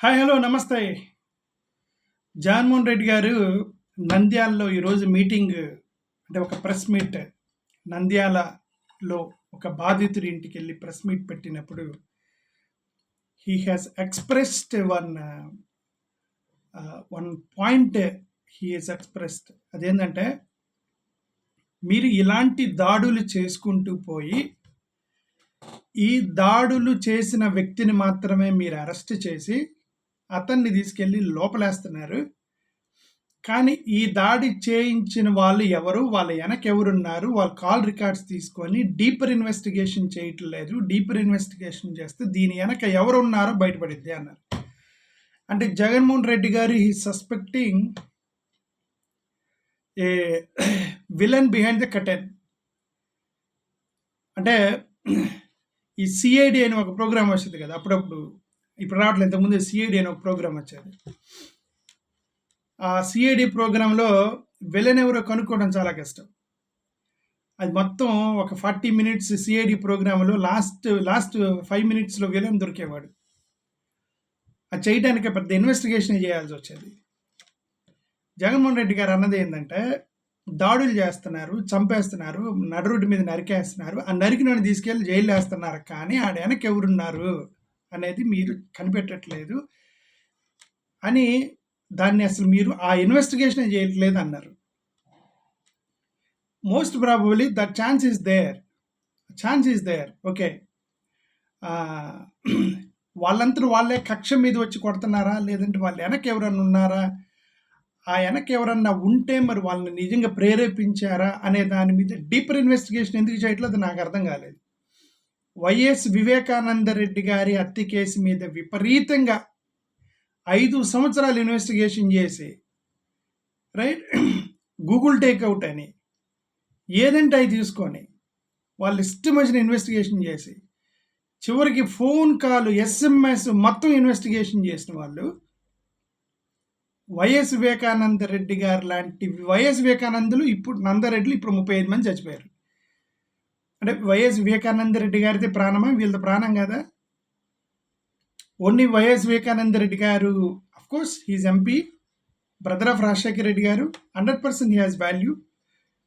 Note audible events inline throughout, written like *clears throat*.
Hi hello నమస్తే. జగన్మోహన్ రెడ్డి గారు నంద్యాలలో ఈరోజు మీటింగ్ అంటే ఒక ప్రెస్ మీట్. నంద్యాలలో ఒక బాధితుడి ఇంటికి వెళ్ళి ప్రెస్ మీట్ పెట్టినప్పుడు he has expressed one one point he has expressed అదేంటంటే మీరు ఇలాంటి దాడులు చేసుకుంటూ పోయి ఈ దాడులు చేసిన వ్యక్తిని మాత్రమే మీరు అరెస్ట్ చేసి అతన్ని తీసుకెళ్ళి లోపలేస్తున్నారు. కానీ ఈ దాడి చేయించిన వాళ్ళు ఎవరు? వాళ్ళ వెనక ఎవరున్నారు వాళ్ళ కాల్ రికార్డ్స్ తీసుకొని డీపర్ ఇన్వెస్టిగేషన్ చేయటం లేదు. డీపర్ ఇన్వెస్టిగేషన్ చేస్తే దీని వెనక ఎవరు ఉన్నారో బయటపడిద్ది అన్నారు. అంటే జగన్మోహన్ రెడ్డి గారు ఈ suspecting a villain behind the curtain అంటే ఈ సిఐడి అని ఒక ప్రోగ్రామ్ వస్తుంది కదా అప్పుడప్పుడు ఇప్పుడు రావట్లేదు ఇంతకుముందు సిఐడి అనే ఒక ప్రోగ్రామ్ వచ్చేది. ఆ సిఐడి ప్రోగ్రాంలో విలన్ ఎవరో కనుక్కోవడం చాలా కష్టం. అది మొత్తం ఒక ఫార్టీ మినిట్స్ సిఐడి ప్రోగ్రాంలో లాస్ట్ లాస్ట్ ఫైవ్ మినిట్స్లో విలన్ దొరికేవాడు. అది చేయడానికి పెద్ద ఇన్వెస్టిగేషన్ చేయాల్సి వచ్చేది. జగన్మోహన్ రెడ్డి గారు అన్నది ఏంటంటే దాడులు చేస్తున్నారు చంపేస్తున్నారు నడురుడి మీద నరికేస్తున్నారు ఆ నరికినని తీసుకెళ్ళి జైలు వేస్తున్నారు? కానీ ఆడ వెనక ఎవరున్నారు? అనేది మీరు కనిపెట్టట్లేదు అని దాన్ని అసలు మీరు ఆ ఇన్వెస్టిగేషన్ చేయట్లేదు అన్నారు. Most probably the chance is there chance is there okay వాళ్ళంతా వాళ్ళే కక్ష మీద వచ్చి కొడుతున్నారా? లేదంటే వాళ్ళు వెనక ఎవరన్నా ఉన్నారా? ఆ వెనక ఎవరన్నా ఉంటే మరి వాళ్ళని నిజంగా ప్రేరేపించారా? అనే దాని మీద డీపర్ ఇన్వెస్టిగేషన్ ఎందుకు చేయట్లేదు? నాకు అర్థం కాలేదు. వైఎస్ వివేకానంద రెడ్డి గారి హత్య కేసు మీద విపరీతంగా ఐదు సంవత్సరాలు ఇన్వెస్టిగేషన్ చేసి రైట్ గూగుల్ టేక్అవుట్ అని ఏదంటే అవి తీసుకొని వాళ్ళు ఇష్టం వచ్చిన ఇన్వెస్టిగేషన్ చేసి చివరికి ఫోన్ కాల్ ఎస్ఎంఎస్ మొత్తం ఇన్వెస్టిగేషన్ చేసిన వాళ్ళు వైఎస్ వివేకానంద రెడ్డి గారు లాంటి వైఎస్ వివేకానందులు ఇప్పుడు నందరెడ్డిలు ఇప్పుడు ముప్పై ఐదు మంది చచ్చిపోయారు. అంటే వైఎస్ వివేకానంద రెడ్డి గారిది ప్రాణమా? వీళ్ళది ప్రాణం కదా? Only YS Vivekananda Reddy garu course he's MP brother of Rajasekhara Reddy garu hundred percent he has value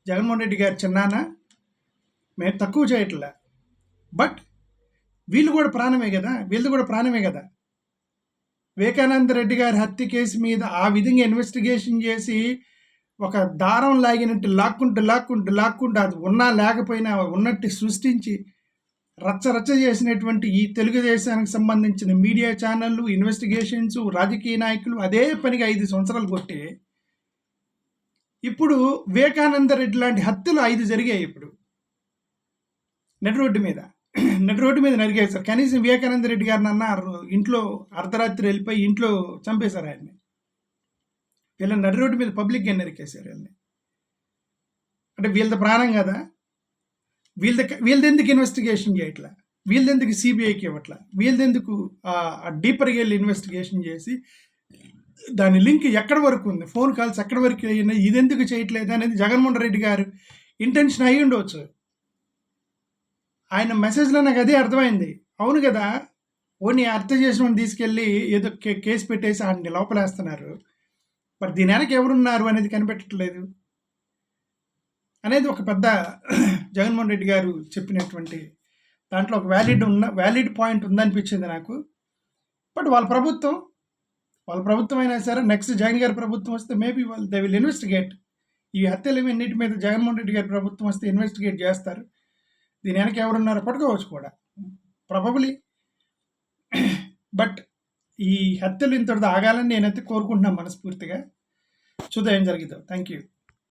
Jaganmohan Reddy garu చిన్నాన మేము తక్కువ చేయట్లే. బట్ వీళ్ళు కూడా ప్రాణమే కదా? వీళ్ళు కూడా ప్రాణమే కదా? వివేకానంద రెడ్డి గారి హత్య కేసు మీద ఆ విధంగా ఇన్వెస్టిగేషన్ చేసి ఒక దారం లాగినట్టు లాక్కుంటూ లాక్కుంటూ లాక్కుంటూ అది ఉన్నా లేకపోయినా ఉన్నట్టు సృష్టించి రచ్చ రచ్చ చేసినటువంటి ఈ తెలుగుదేశానికి సంబంధించిన మీడియా ఛానళ్ళు ఇన్వెస్టిగేషన్స్ రాజకీయ నాయకులు అదే పనిగా ఐదు సంవత్సరాలు కొట్టి ఇప్పుడు వివేకానంద రెడ్డి లాంటి హత్యలు ఐదు జరిగాయి ఇప్పుడు. నెట్ రోడ్డు మీద. నెట్ రోడ్డు మీద నరిగేశారు కనీసం వివేకానంద రెడ్డి గారిని అన్నారు ఇంట్లో అర్ధరాత్రి వెళ్ళిపోయి ఇంట్లో చంపేశారు ఆయన్ని. వీళ్ళని నడి రోడ్డు మీద పబ్లిక్గా నరికేశారు వీళ్ళని. అంటే వీళ్ళ ప్రాణం కదా? వీళ్ళ ఎందుకు ఇన్వెస్టిగేషన్ చేయట్లా? వీళ్ళదెందుకు సిబిఐకి ఇవ్వట్లా? వీళ్ళదెందుకు డీపర్గా వెళ్ళి ఇన్వెస్టిగేషన్ చేసి దాని లింక్ ఎక్కడి వరకు ఉంది? ఫోన్ కాల్స్ ఎక్కడి వరకు అయినాయి? ఇదెందుకు చేయట్లేదు అనేది జగన్మోహన్ రెడ్డి గారు ఇంటెన్షన్ అయి ఉండవచ్చు ఆయన మెసేజ్లో నాకు అదే అర్థమైంది. అవును కదా? ఓని అర్థం చేసిన తీసుకెళ్ళి ఏదో కేసు పెట్టేసి ఆయన్ని లోపలేస్తున్నారు. మరి దీని వెనక ఎవరున్నారు అనేది కనిపెట్టట్లేదు. అనేది ఒక పెద్ద *clears throat* జగన్మోహన్ రెడ్డి గారు చెప్పినటువంటి దాంట్లో ఒక వ్యాలిడ్ ఉన్న వ్యాలిడ్ పాయింట్ ఉందనిపించింది నాకు. బట్ వాళ్ళ ప్రభుత్వం వాళ్ళ ప్రభుత్వం అయినా సరే నెక్స్ట్ జగన్ గారి ప్రభుత్వం వస్తే మేబీ వాళ్ళు దే విల్ ఇన్వెస్టిగేట్ ఈ హత్యలు ఇవన్నిటి మీద జగన్మోహన్ రెడ్డి గారి ప్రభుత్వం వస్తే ఇన్వెస్టిగేట్ చేస్తారు. దీని వెనక ఎవరున్నారో పట్టుకోవచ్చు కూడా. ప్రాబబ్లీ బట్ *clears throat* ఈ హత్యలు ఇంతటితో ఆగాలని నేనైతే కోరుకుంటున్నాను మనస్ఫూర్తిగా. చూద్దాం ఏం జరిగిద్దాం. Thank you